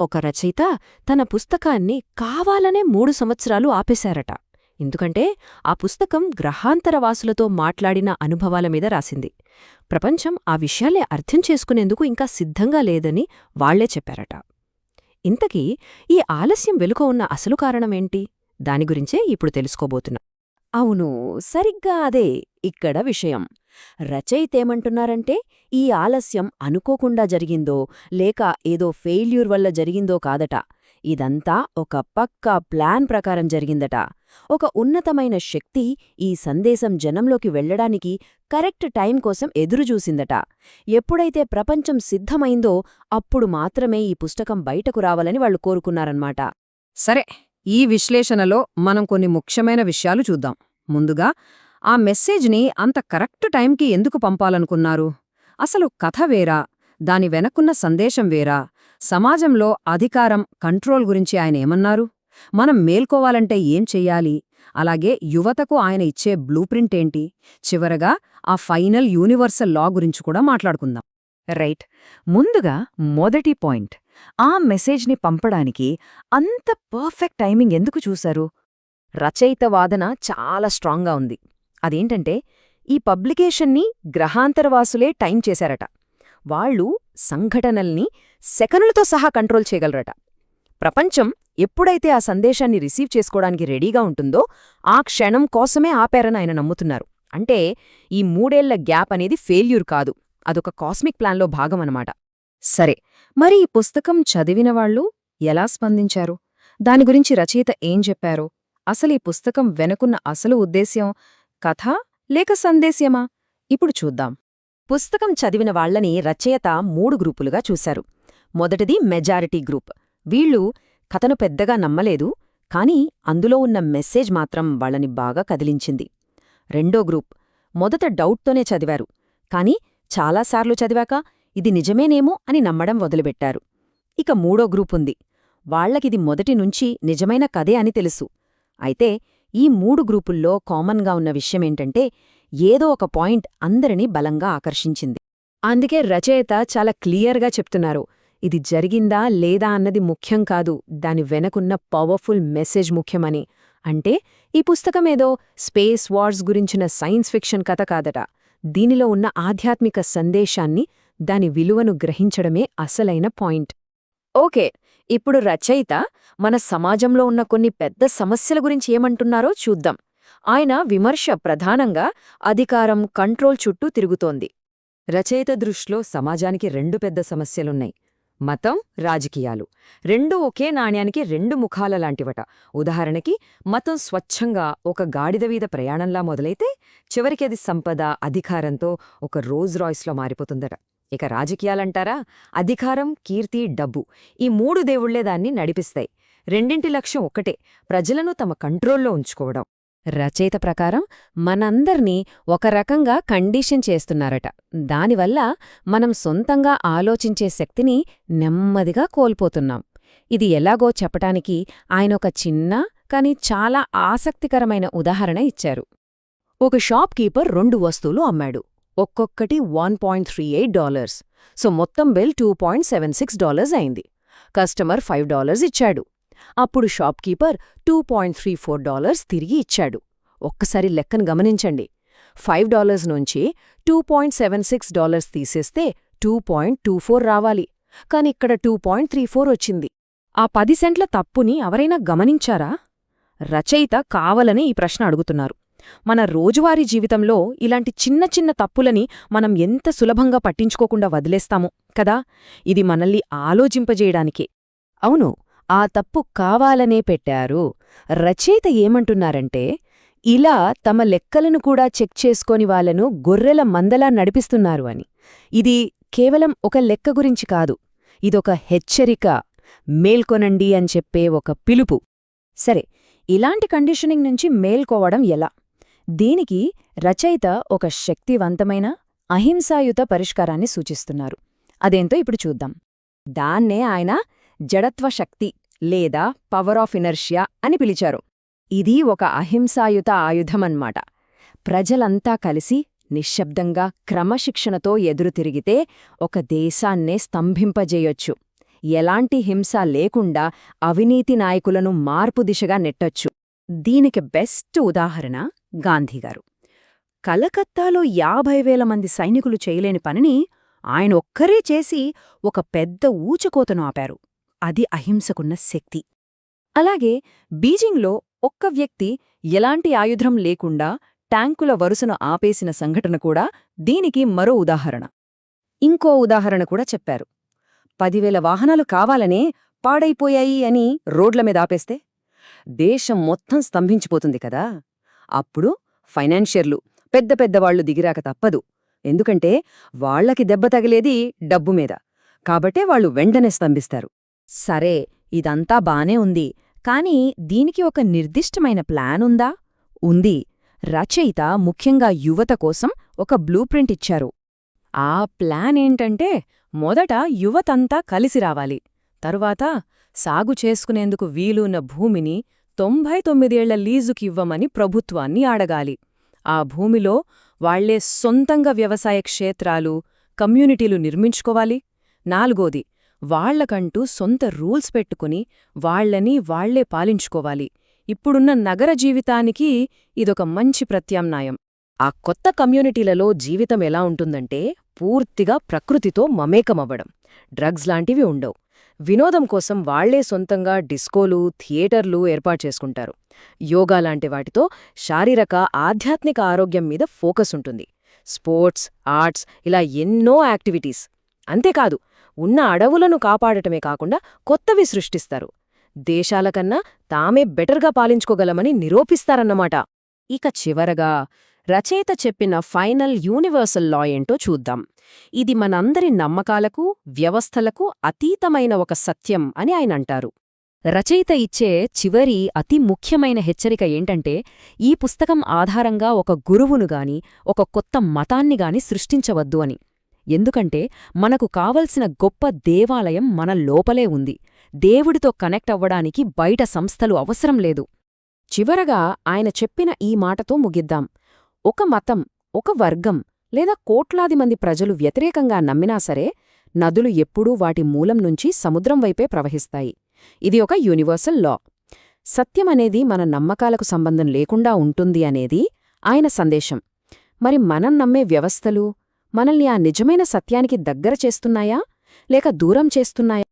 ఒక రచయిత తన పుస్తకాన్ని కావాలనే మూడు సంవత్సరాలు ఆపేశారట. ఎందుకంటే ఆ పుస్తకం గ్రహాంతరవాసులతో మాట్లాడిన అనుభవాల మీద రాసింది. ప్రపంచం ఆ విషయాలే అర్థం చేసుకునేందుకు ఇంకా సిద్ధంగా లేదని వాళ్ళే చెప్పారట. ఇంతకీ ఈ ఆలస్యం వెలుక ఉన్న అసలు కారణమేంటి దాని గురించే ఇప్పుడు తెలుసుకోబోతున్నా. అవును సరిగ్గా అదే ఇక్కడ విషయం. రచయితేమంటున్నారంటే ఈ ఆలస్యం అనుకోకుండా జరిగిందో లేక ఏదో ఫెయిల్యూర్ వల్ల జరిగిందో కాదట. ఇదంతా ఒక పక్కా ప్లాన్ ప్రకారం జరిగిందట. ఒక ఉన్నతమైన శక్తి ఈ సందేశం జనంలోకి వెళ్ళడానికి కరెక్ట్ టైం కోసం ఎదురుచూసిందట. ఎప్పుడైతే ప్రపంచం సిద్ధమైందో అప్పుడు మాత్రమే ఈ పుస్తకం బయటకు రావాలని వాళ్ళు కోరుకున్నారన్నమాట సరే ఈ విశ్లేషణలో మనం కొన్ని ముఖ్యమైన విషయాలు చూద్దాం. ముందుగా ఆ మెసేజ్ని అంత కరెక్ట్ టైంకి ఎందుకు పంపాలనుకున్నారు? అసలు కథ వేరా? దాని వెనక్కున్న సందేశం వేరా? సమాజంలో అధికారం కంట్రోల్ గురించి ఆయన ఏమన్నారు? మనం మేల్కోవాలంటే ఏం చెయ్యాలి? అలాగే యువతకు ఆయన ఇచ్చే బ్లూప్రింట్ ఏంటి? చివరగా ఆ ఫైనల్ యూనివర్సల్ లా గురించి కూడా మాట్లాడుకుందాం. రైట్. ముందుగా మొదటి పాయింట్. ఆ మెసేజ్ని పంపడానికి అంత పర్ఫెక్ట్ టైమింగ్ ఎందుకు చూశారు? రచయిత వాదన చాలా స్ట్రాంగ్గా ఉంది. అదేంటంటే ఈ పబ్లికేషన్ని గ్రహాంతరవాసులే టైం చేశారట. వాళ్ళు సంఘటనల్ని సెకనులతో సహా కంట్రోల్ చేయగలరట. ప్రపంచం ఎప్పుడైతే ఆ సందేశాన్ని రిసీవ్ చేసుకోవడానికి రెడీగా ఉంటుందో ఆ క్షణం కోసమే ఆపారని ఆయన నమ్ముతున్నారు. అంటే ఈ మూడేళ్ళ గ్యాప్ అనేది ఫెయిల్యూర్ కాదు. అదొక కాస్మిక్ ప్లాన్లో భాగమనమాట సరే మరి ఈ పుస్తకం చదివిన వాళ్ళు ఎలా స్పందించారు? దాని గురించి రచయిత ఏం చెప్పారు? అసలు ఈ పుస్తకం వెనుకున్న అసలు ఉద్దేశ్యం కథ లేక సందేశ్యమా? ఇప్పుడు చూద్దాం. పుస్తకం చదివిన వాళ్ళని రచయిత మూడు గ్రూపులుగా చూశారు. మొదటిది మెజారిటీ గ్రూప్. వీళ్ళు కథను పెద్దగా నమ్మలేదు కాని అందులో ఉన్న మెసేజ్ మాత్రం వాళ్ళని బాగా కదిలించింది. రెండో గ్రూప్. మొదట డౌట్తోనే చదివారు కాని చాలాసార్లు చదివాక ఇది నిజమేనేమో అని నమ్మడం వదిలిపెట్టారు ఇక మూడో గ్రూపుంది వాళ్ళకిది మొదటి నుంచి నిజమైన కథే అని తెలుసు. అయితే ఈ మూడు గ్రూపుల్లో కామన్గా ఉన్న విషయమేంటంటే ఏదో ఒక పాయింట్ అందరినీ బలంగా ఆకర్షించింది. అందుకే రచయిత చాలా క్లియర్గా చెప్తున్నారు ఇది జరిగిందా లేదా అన్నది ముఖ్యం కాదు దాని వెనకున్న పవర్ఫుల్ మెసేజ్ ముఖ్యమని. అంటే ఈ పుస్తకమేదో స్పేస్ వార్స్ గురించిన సైన్స్ ఫిక్షన్ కథ కాదట. దీనిలో ఉన్న ఆధ్యాత్మిక సందేశాన్ని దాని విలువను గ్రహించడమే అసలైన పాయింట్. ఓకే ఇప్పుడు రచయిత మన సమాజంలో ఉన్న కొన్ని పెద్ద సమస్యల గురించి ఏమంటున్నారో చూద్దాం. ఆయన విమర్శ ప్రధానంగా అధికారం కంట్రోల్ చుట్టూ తిరుగుతోంది. రచయిత దృష్టిలో సమాజానికి రెండు పెద్ద సమస్యలున్నాయి. మతం రాజకీయాలు. రెండూ ఒకే నాణ్యానికి రెండు ముఖాల లాంటివట. ఉదాహరణకి మతం స్వచ్ఛంగా ఒక గాడిదవీద ప్రయాణంలా మొదలైతే చివరికి అది సంపద అధికారంతో ఒక రోజ్ రాయ్స్లో మారిపోతుందట. ఇక రాజకీయాలంటారా? అధికారం కీర్తి డబ్బు ఈ మూడు దేవుళ్ళే దాన్ని నడిపిస్తాయి. రెండింటి లక్ష్యం ఒక్కటే ప్రజలను తమ కంట్రోల్లో ఉంచుకోవడం. రచయిత ప్రకారం మనందర్నీ ఒక రకంగా కండీషన్ చేస్తున్నారట. దానివల్ల మనం సొంతంగా ఆలోచించే శక్తిని నెమ్మదిగా కోల్పోతున్నాం. ఇది ఎలాగో చెప్పటానికి ఆయన ఒక చిన్న కాని చాలా ఆసక్తికరమైన ఉదాహరణ ఇచ్చారు. ఒక షాప్ కీపర్ రెండు వస్తువులు అమ్మాడు. ఒక్కొక్కటి one point three eight dollars so మొత్తం bill two point seven six dollars అయింది. కస్టమర్ ఫైవ్ డాలర్స్ ఇచ్చాడు. అప్పుడు shopkeeper two point three four dollars తిరిగి ఇచ్చాడు. ఒక్కసారి లెక్కను గమనించండి. ఫైవ్ డాలర్స్ నుంచి two point seven six dollars తీసేస్తే టూ పాయింట్ టూ ఫోర్ రావాలి. కాని ఇక్కడ టూ పాయింట్ త్రీ ఫోర్ వచ్చింది. ఆ పది సెంట్ల తప్పుని ఎవరైనా గమనించారా? రచయిత కావలని ఈ ప్రశ్న అడుగుతున్నారు. మన రోజువారీ జీవితంలో ఇలాంటి చిన్న చిన్న తప్పులని మనం ఎంత సులభంగా పట్టించుకోకుండా వదిలేస్తాము కదా? ఇది మనల్ని ఆలోచింపజేయడానికే. అవును ఆ తప్పు కావాలనే పెట్టారు. రచయిత ఏమంటున్నారంటే ఇలా తమ లెక్కలను కూడా చెక్ చేసుకోని వాళ్ళను గొర్రెల మందలా నడిపిస్తున్నారు అని. ఇది కేవలం ఒక లెక్క గురించి కాదు ఇదొక హెచ్చరిక మేల్కొనండి అని చెప్పే ఒక పిలుపు. సరే ఇలాంటి కండిషనింగ్ నుంచి మేల్కోవడం ఎలా? దీనికి రచయిత ఒక శక్తివంతమైన అహింసాయుత పరిష్కారాన్ని సూచిస్తున్నారు. అదేంతో ఇప్పుడు చూద్దాం. దాన్నే ఆయన జడత్వ శక్తి లేదా పవర్ ఆఫ్ ఇనర్షియా అని పిలిచారు. ఇది ఒక అహింసాయుత ఆయుధమన్మాట. ప్రజలంతా కలిసి నిశ్శబ్దంగా క్రమశిక్షణతో ఎదురుతిరిగితే ఒక దేశాన్నే స్తంభింపజేయొచ్చు. ఎలాంటి హింస లేకుండా అవినీతి నాయకులను మార్పు దిశగా నెట్టొచ్చు. దీనికి బెస్ట్ ఉదాహరణ గాంధీగారు. కలకత్తాలో యాభై వేల మంది సైనికులు చేయలేని పనిని ఆయన ఒక్కరే చేసి ఒక పెద్ద ఊచకోతను ఆపారు. అది అహింసకున్న శక్తి. అలాగే బీజింగ్లో ఒక్క వ్యక్తి ఎలాంటి ఆయుధం లేకుండా ట్యాంకుల వరుసను ఆపేసిన సంఘటన కూడా దీనికి మరో ఉదాహరణ. ఇంకో ఉదాహరణ కూడా చెప్పారు. పదివేల వాహనాలు కావాలనే పాడైపోయాయి అని రోడ్ల మీద ఆపేస్తే దేశం మొత్తం స్తంభించిపోతుంది కదా! అప్పుడు ఫైనాన్షియర్లు పెద్ద పెద్దవాళ్ళు దిగిరాక తప్పదు. ఎందుకంటే వాళ్ళకి దెబ్బ తగిలేది డబ్బు మీద. కాబట్టే వాళ్ళు వెంటనే స్తంభిస్తారు. సరే ఇదంతా బానే ఉంది. కాని దీనికి ఒక నిర్దిష్టమైన ప్లాన్ ఉందా? ఉంది. రచయిత ముఖ్యంగా యువత కోసం ఒక బ్లూ ప్రింట్ ఇచ్చారు. ఆ ప్లాన్ ఏంటంటే మొదట యువతంతా కలిసి రావాలి. తరువాత సాగు చేసుకునేందుకు వీలున్న భూమిని తొంభై తొమ్మిదేళ్ళ లీజుకివ్వమని ప్రభుత్వాన్ని అడగాలి ఆ భూమిలో వాళ్ళే సొంతంగా వ్యవసాయ క్షేత్రాలు కమ్యూనిటీలు నిర్మించుకోవాలి. నాలుగోది వాళ్ళకంటూ సొంత రూల్స్ పెట్టుకుని వాళ్ళని వాళ్ళే పాలించుకోవాలి. ఇప్పుడున్న నగర జీవితానికి ఇదొక మంచి ప్రత్యామ్నాయం. ఆ కొత్త కమ్యూనిటీలలో జీవితం ఎలా ఉంటుందంటే పూర్తిగా ప్రకృతితో మమేకమవ్వడం. డ్రగ్స్ లాంటివి ఉండవు. వినోదం కోసం వాళ్ళే సొంతంగా డిస్కోలు థియేటర్లు ఏర్పాటు చేసుకుంటారు. యోగా లాంటి వాటితో శారీరక ఆధ్యాత్మిక ఆరోగ్యం మీద ఫోకస్ ఉంటుంది. స్పోర్ట్స్ ఆర్ట్స్ ఇలా ఎన్నో యాక్టివిటీస్. అంతేకాదు ఉన్న అడవులను కాపాడటమే కాకుండా కొత్తవి సృష్టిస్తారు. దేశాలకన్నా తామే బెటర్గా పాలించుకోగలమని నిరూపిస్తారన్నమాట. ఇక చివరగా రచయిత చెప్పిన ఫైనల్ యూనివర్సల్ లా ఏంటో చూద్దాం. ఇది మనందరి నమ్మకాలకు వ్యవస్థలకు అతీతమైన ఒక సత్యం అని ఆయన అంటారు. రచయిత ఇచ్చే చివరి అతి ముఖ్యమైన హెచ్చరిక ఏంటంటే ఈ పుస్తకం ఆధారంగా ఒక గురువునుగాని ఒక కొత్త మతాన్నిగాని సృష్టించవద్దు అని. ఎందుకంటే మనకు కావలసిన గొప్ప దేవాలయం మన లోపలే ఉంది. దేవుడితో కనెక్ట్ అవ్వడానికి బయట సంస్థలు అవసరం లేదు. చివరగా ఆయన చెప్పిన ఈ మాటతో ముగిద్దాం. ఒక మతం ఒక వర్గం లేదా కోట్లాది మంది ప్రజలు వ్యతిరేకంగా నమ్మినా సరే నదులు ఎప్పుడూ వాటి మూలం నుంచి సముద్రం వైపే ప్రవహిస్తాయి. ఇది ఒక యూనివర్సల్ లా. సత్యమనేది మన నమ్మకాలకు సంబంధం లేకుండా ఉంటుంది అనేది ఆయన సందేశం. మరి మనం నమ్మే వ్యవస్థలు మనల్ని ఆ నిజమైన సత్యానికి దగ్గర చేస్తున్నాయా? లేక దూరం చేస్తున్నాయా?